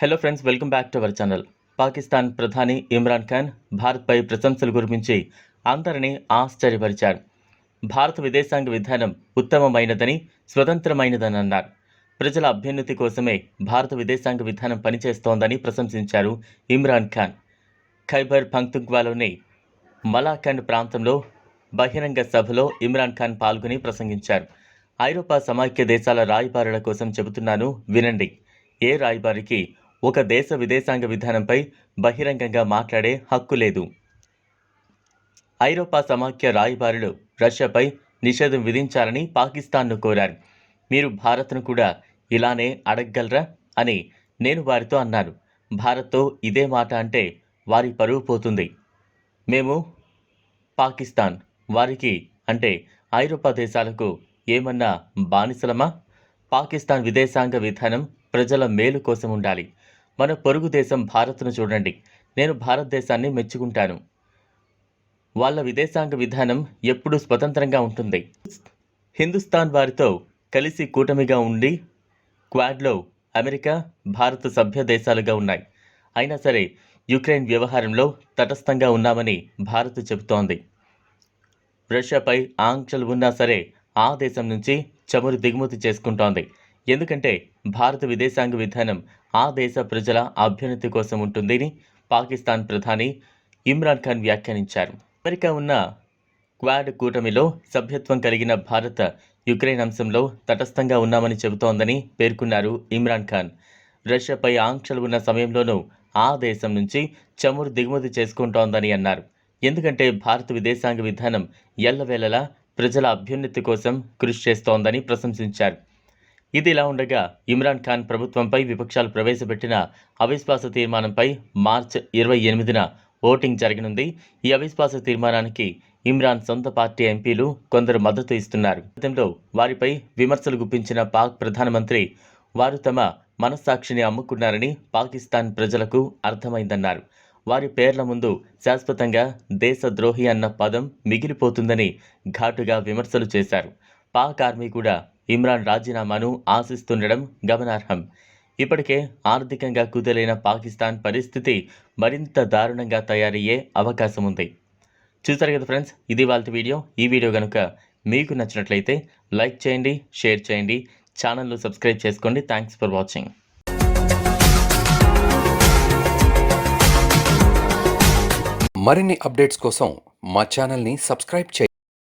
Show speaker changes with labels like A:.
A: Hello friends welcome back to our channel Pakistan ప్రధాని ఇమ్రాన్ ఖాన్ భారత్పై ప్రశంసలు కురిపించి అందరినీ ఆశ్చర్యపరిచారు భారత విదేశాంగ విధానం ఉత్తమమైనదని స్వతంత్రమైనదని అన్నారు. ప్రజల అభ్యున్నతి కోసమే భారత విదేశాంగ విధానం పనిచేస్తోందని ప్రశంసించారు ఇమ్రాన్ ఖాన్ ఖైబర్ పంక్తుంగ్వాలోని మలాఖండ్ ప్రాంతంలో బహిరంగ సభలో ఇమ్రాన్ ఖాన్ పాల్గొని ప్రసంగించారు. ఐరోపా సమాఖ్య దేశాల రాయబారుల కోసం చెబుతున్నాను వినండి. ఏ రాయబారికి ఒక దేశ విదేశాంగ విధానంపై బహిరంగంగా మాట్లాడే హక్కు లేదు. ఐరోపా సమాఖ్య రాయబారులు రష్యాపై నిషేధం విధించాలని పాకిస్తాన్ను కోరారు. మీరు భారత్ను కూడా ఇలానే అడగగలరా అని నేను వారితో అన్నాను. భారత్తో ఇదే మాట అంటే వారి పరువు పోతుంది. మేము పాకిస్తాన్. వారికి అంటే ఐరోపా దేశాలకు ఏమన్నా బానిసలమా? పాకిస్తాన్ విదేశాంగ విధానం ప్రజల మేలు కోసం ఉండాలి. మన పొరుగు దేశం భారత్ను చూడండి. నేను భారతదేశాన్ని మెచ్చుకుంటాను. వాళ్ళ విదేశాంగ విధానం ఎప్పుడూ స్వతంత్రంగా ఉంటుంది. హిందుస్థాన్ వారితో కలిసి కూటమిగా ఉండి క్వాడ్లో అమెరికా భారత సభ్య దేశాలుగా ఉన్నాయి. అయినా సరే యుక్రెయిన్ వ్యవహారంలో తటస్థంగా ఉన్నామని భారత్ చెబుతోంది. రష్యాపై ఆంక్షలు ఉన్నా సరే ఆ దేశం నుంచి చమురు దిగుమతి చేసుకుంటోంది. ఎందుకంటే భారత విదేశాంగ విధానం ఆ దేశ ప్రజల అభ్యున్నతి కోసం ఉంటుందని పాకిస్తాన్ ప్రధాని ఇమ్రాన్ ఖాన్ వ్యాఖ్యానించారు. అమెరికా ఉన్న క్వాడ్ కూటమిలో సభ్యత్వం కలిగిన భారత యుక్రెయిన్ అంశంలో తటస్థంగా ఉన్నామని చెబుతోందని పేర్కొన్నారు ఇమ్రాన్ ఖాన్. రష్యాపై ఆంక్షలు ఉన్న సమయంలోనూ ఆ దేశం నుంచి చమురు దిగుమతి చేసుకుంటోందని అన్నారు. ఎందుకంటే భారత విదేశాంగ విధానం ఎల్లవేళలా ప్రజల అభ్యున్నతి కోసం కృషి చేస్తోందని ప్రశంసించారు. ఇది ఇలా ఉండగా ఇమ్రాన్ ఖాన్ ప్రభుత్వంపై విపక్షాలు ప్రవేశపెట్టిన అవిశ్వాస తీర్మానంపై మార్చ్ ఇరవై ఎనిమిదిన ఓటింగ్ జరగనుంది. ఈ అవిశ్వాస తీర్మానానికి ఇమ్రాన్ సొంత పార్టీ ఎంపీలు కొందరు మద్దతు ఇస్తున్నారు. గతంలో వారిపై విమర్శలు గుప్పించిన పాక్ ప్రధానమంత్రి వారు తమ మనస్సాక్షిని అమ్ముకున్నారని పాకిస్తాన్ ప్రజలకు అర్థమైందన్నారు. వారి పేర్ల ముందు శాశ్వతంగా దేశద్రోహి అన్న పదం మిగిలిపోతుందని ఘాటుగా విమర్శలు చేశారు. పాక్ ఆర్మీ కూడా ఇమ్రాన్ రాజీనామాను ఆశిస్తుండడం గమనార్హం. ఇప్పటికే ఆర్థికంగా కుదలైన పాకిస్తాన్ పరిస్థితి మరింత దారుణంగా తయారయ్యే అవకాశం ఉంది చూసారు కదా ఫ్రెండ్స్ ఇది వాళ్ళ వీడియో. ఈ వీడియో కనుక మీకు నచ్చినట్లయితే లైక్ చేయండి షేర్ చేయండి ఛానల్ను సబ్స్క్రైబ్ చేసుకోండి. Thanks for watching.
B: మరిన్ని అప్డేట్స్ కోసం మా ఛానల్ని సబ్స్క్రైబ్ చేయండి.